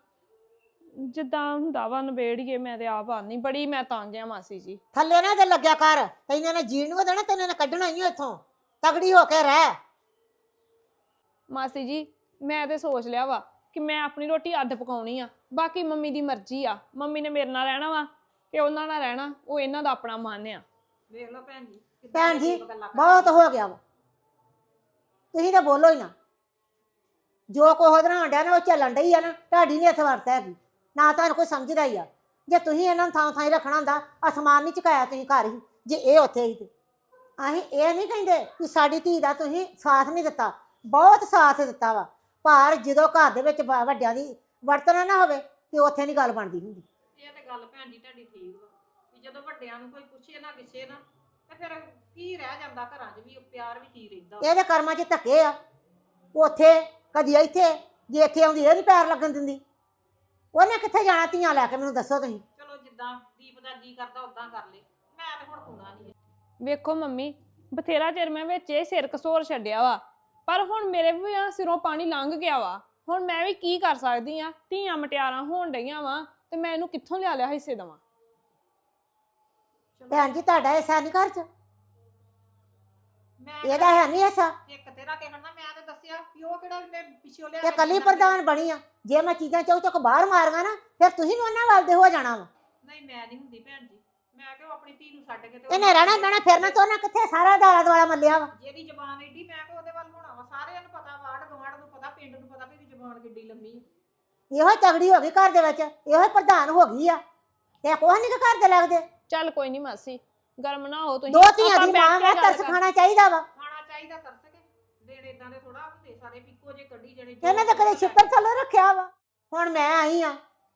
ਜਿੱਦਾਂ ਹੁੰਦਾ ਵਾ ਨਵੇੜੀਏ ਮੈਂ ਤੇ ਆਪ ਆਨੀ। ਬੜੀ ਮੈਂ ਤੰਗ ਆ ਮਾਸੀ ਜੀ। ਥੱਲੇ ਨਾ ਤੇ ਲੱਗਿਆ ਕਰ ਤੈਨੂੰ ਨੇ ਜੀਣ ਨੂੰ ਦੇਣਾ ਤੈਨੂੰ ਨੇ ਕੱਢਣਾ ਹੀ ਇੱਥੋਂ। ਤਗੜੀ ਹੋ ਕੇ ਰਹਿ। ਮਾਸੀ ਜੀ ਮੈਂ ਤੇ ਸੋਚ ਲਿਆ ਵਾ ਕਿ ਮੈਂ ਆਪਣੀ ਰੋਟੀ ਅੱਡ ਪਕਾਉਣੀ ਆ ਬਾਕੀ ਮੰਮੀ ਦੀ ਮਰਜ਼ੀ ਆ। ਮੰਮੀ ਨੇ ਮੇਰੇ ਨਾਲ ਰਹਿਣਾ ਵਾ। ਕਿ ਉਹਨਾਂ ਨਾਲ ਰਹਿਣਾ ਉਹ ਇਹਨਾਂ ਦਾ ਆਪਣਾ ਮਨ ਆ। ਵੇਖ ਲਓ ਭੈਣ ਜੀ ਕਿੱਦਾਂ ਭੈਣ ਦੀਆਂ ਜੀ ਗੱਲਾਂ ਬਹੁਤ। ਹੋ ਗਿਆ ਵਾ। ਤੁਸੀਂ ਤਾਂ ਬੋਲੋ ਹੀ ਨਾ। ਜੋ ਕੋ ਹੋਦਣਾ ਡਿਆ ਨਾ ਉਹ ਚੱਲਣ ਡਈ ਆ ਨਾ ਤੁਹਾਡੀ ਨਹੀਂ ਇੱਥੇ ਵਰਤ ਹੈਗੀ। ਨਾ ਤੁਹਾਨੂੰ ਕੋਈ ਸਮਝਦਾ ਹੀ ਆ। ਜੇ ਤੁਸੀਂ ਇਹਨਾਂ ਨੂੰ ਥਾਂ ਥਾਂ ਹੀ ਰੱਖਣਾ ਹੁੰਦਾ ਅਸਮਾਨ ਨਹੀਂ ਚੁਕਾਇਆ ਤੁਸੀਂ ਘਰ ਹੀ ਜੇ ਇਹ ਉੱਥੇ ਹੀ ਤੇ। ਅਸੀਂ ਇਹ ਨਹੀਂ ਕਹਿੰਦੇ ਕਿ ਸਾਡੀ ਧੀ ਦਾ ਤੁਸੀਂ ਸਾਥ ਨਹੀਂ ਦਿੱਤਾ। ਬਹੁਤ ਸਾਥ ਦਿੱਤਾ ਵਾ। ਪਰ ਜਦੋਂ ਘਰ ਦੇ ਵਿੱਚ ਵਾ- ਵੱਡਿਆਂ ਦੀ ਵਰਤਣਾ ਨਾ ਹੋਵੇ ਤੇ ਉੱਥੇ ਨਹੀਂ ਗੱਲ ਬਣਦੀ ਹੁੰਦੀ। ਇਹ ਤੇ ਗੱਲ ਭੈਣ ਜੀ ਤੁਹਾਡੀ ਠੀਕ ਵਾ ਵੀ ਜਦੋਂ ਵੱਡਿਆਂ ਨੂੰ ਕੋਈ ਪੁੱਛੇ ਨਾ ਕਿਸੇ ਨਾ ਤੇ ਫਿਰ ਕੀ ਰਹਿ ਜਾਂਦਾ ਘਰਾਂ 'ਚ ਵੀ ਉਹ ਪਿਆਰ ਵੀ ਕੀ ਰਹਿੰਦਾ ਇਹਦੇ ਕਰਮਾਂ 'ਚ ਧੱਕੇ ਆ। ਉੱਥੇ ਕਦੀ ਇੱਥੇ ਜੇ ਇੱਥੇ ਆਉਂਦੀ ਇਹ ਨਹੀਂ ਪੈਰ ਲੱਗਣ ਦਿੰਦੀ। ਉਹਨੇ ਕਿੱਥੇ ਜਾਣਾ ਧੀਆਂ ਲੈ ਕੇ ਮੈਨੂੰ ਦੱਸੋ ਤੁਸੀਂ। ਚਲੋ ਜਿੱਦਾਂ ਦੀਪ ਦਾ ਜੀ ਕਰਦਾ ਉਦਾਂ ਕਰ ਲੇ। ਮੈਂ ਤੇ ਹੁਣ ਕੁੰਦਾ ਨਹੀਂ ਵੇਖੋ ਮੰਮੀ ਬਥੇਰਾ ਚਿਰ ਮੈਂ ਵਿੱਚ ਇਹ ਸਿਰ ਕਸੋਰ ਛੱਡਿਆ ਵਾ ਪਰ ਹੁਣ ਮੇਰੇ ਵੀ ਆ ਸਿਰੋਂ ਪਾਣੀ ਲੰਘ ਗਿਆ ਵਾ। ਹੁਣ ਮੈਂ ਵੀ ਕੀ ਕਰ ਸਕਦੀ ਆ? ਧੀਆਂ ਮਟਿਆਰਾਂ ਹੋਣ ਡਈਆਂ ਵਾ। ਤੇ ਮੈਂ ਇਹਨੂੰ ਕਿੱਥੋਂ ਲਿਆ ਲਿਆ ਹਿੱਸੇ ਦਵਾਂ? ਭੈਣ ਜੀ ਤੁਹਾਡਾ ਹਿੱਸਾ ਨਹੀਂ ਘਰ 'ਚ? ਮੈਂ ਇਹਦਾ ਹੈ ਨਹੀਂ ਹਿੱਸਾ? ਇੱਕ ਤੇਰਾ ਕਹਿਣਾ ਮੈਂ ਤੇ ਦੱਸਿਆ ਵੀ ਉਹ ਕਿਹੜਾ ਮੈਂ ਪਿੱਛੋਂ ਲਿਆ ਇਹ ਕੱਲੀ ਪ੍ਰਧਾਨ ਬਣੀ ਆ। ਜੇ ਮੈਂ ਚੀਜ਼ਾਂ ਚੌਕ ਚੌਕ ਬਾਹਰ ਮਾਰਾਂਗਾ ਨਾ ਫਿਰ ਤੁਸੀਂ ਵੀ ਉਹਨਾਂ ਵੱਲ ਦੇ ਹੋ ਜਾਣਾ ਵਾ। ਨਹੀਂ ਮੈਂ ਨਹੀਂ ਹੁੰਦੀ ਭੈਣ ਜੀ। ਮੈਂ ਕਿਹਾ ਉਹ ਆਪਣੀ ਧੀ ਨੂੰ ਛੱਡ ਕੇ ਤੇ ਇਹਨੇ ਰਹਿਣਾ ਬਹਿਣਾ ਫਿਰਨਾ ਤਾਂ ਉਹਨਾਂ ਕਿੱਥੇ ਸਾਰਾ ਦਾਲਾ ਦੁਆਲਾ ਮੱਲਿਆ ਵਾ। ਜਿਹਦੀ ਜ਼ਬਾਨ ਏਡੀ ਮੈਂ ਕਿਹਾ ਉਹਦੇ ਵੱਲ ਹੋਣਾ ਵਾ? ਸਾਰਿਆਂ ਨੂੰ ਪਤਾ ਵਾੜ ਗਵਾੜ ਨੂੰ ਪਤਾ ਪਿੰਡ ਨੂੰ ਪਤਾ ਵੀ ਇਹਦੀ ਜ਼ਬਾਨ ਕਿੱਡੀ ਲੰਮੀ ਹੈ ਇਹੋ ਹੀ ਤਗੜੀ ਹੋ ਗਈ ਘਰ ਦੇ ਵਿੱਚ ਇਹੋ ਹੀ ਪ੍ਰਧਾਨ ਹੋ ਗਈ ਆ। ਤੇ ਕੋਹ ਨਹੀਂ ਘਰ ਦੇ ਲੱਗਦੇ। ਚੱਲ ਕੋਈ ਨਹੀਂ ਮਾਸੀ ਗਰਮ ਨਾ ਹੋ ਤੁਸੀਂ। ਦੋ ਧੀਆਂ ਆਪਾਂ ਦੀ ਬੈਠ ਮਾਂ ਕੇ ਗੱਲ ਤਰਸ ਕਰ- ਖਾਣਾ ਚਾਹੀਦਾ ਵਾ। ਖਾਣਾ ਚਾਹੀਦਾ ਤਰਸ ਕੇ। ਦੇਣ ਇਦਾਂ ਦੇ ਥੋੜਾ ਹੁੰਦੇ ਸਾਰੇ ਵੀ ਇੱਕੋ ਜੇ ਕੱਢੀ ਜਣੇ ਇਹਨੇ ਤਾਂ ਕਦੇ ਛਿੱਤਰ ਥੱਲੇ ਰੱਖਿਆ ਵਾ। ਹੁਣ ਮੈਂ ਆਈ ਆ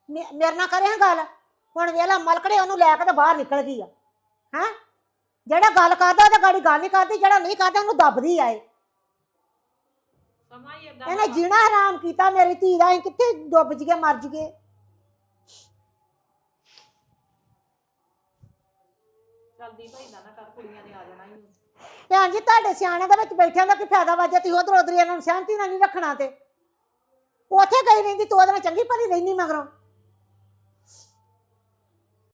ਮੇ- ਮੇਰੇ ਨਾਲ ਕਰੇ ਗੱਲ। ਹੁਣ ਵੇਲਾ ਮਲਕੜੇ ਉਹਨੂੰ ਲੈ ਕੇ ਤੇ ਬਾਹਰ ਨਿਕਲ ਗਈ ਆ। ਹੈਂ? ਜਿਹੜਾ ਗੱਲ ਕਰਦਾ ਉਹ ਤਾਂ ਗਾੜੀ ਗੱਲ ਨਹੀਂ ਕਰਦੀ ਜਿਹੜਾ ਨਹੀਂ ਕਰਦਾ ਉਹਨੂੰ ਦੱਬਦੀ ਆਏ ਸਮਾਂ ਹੀ ਇਦਾਂ ਇਹਨੇ ਜੀਣਾ ਹਰਾਮ ਕੀਤਾ ਮੇਰੀ ਧੀ ਦਾ ਅਸੀਂ ਕਿੱਥੇ ਡੁੱਬ ਜਗੇ ਮਰ ਜਗੇ ਚਲਦੀ ਭਾਈ ਨਾ ਨਾ ਕਰ ਕੁੜੀਆਂ ਨੇ ਆ ਜਾਣਾ ਹੀ ਭੈਣ ਜੀ ਤੁਹਾਡੇ ਸਿਆਣੇ ਦੇ ਵਿੱਚ ਬੈਠਿਆਂ ਦਾ ਕੀ ਫਾਇਦਾ ਵਾ? ਜੇ ਤੁਸੀਂ ਉਧਰ ਉਧਰ ਇਹਨਾਂ ਨੂੰ ਸ਼ਾਂਤੀ ਨਾਲ ਨਹੀਂ ਰੱਖਣਾ ਤੇ। ਉੱਥੇ ਗਈ ਰਹਿੰਦੀ ਤੂੰ ਉਹਦੇ ਨਾਲ ਚੰਗੀ ਭਲੀ ਰਹਿਨੀ ਮਗਰੋਂ।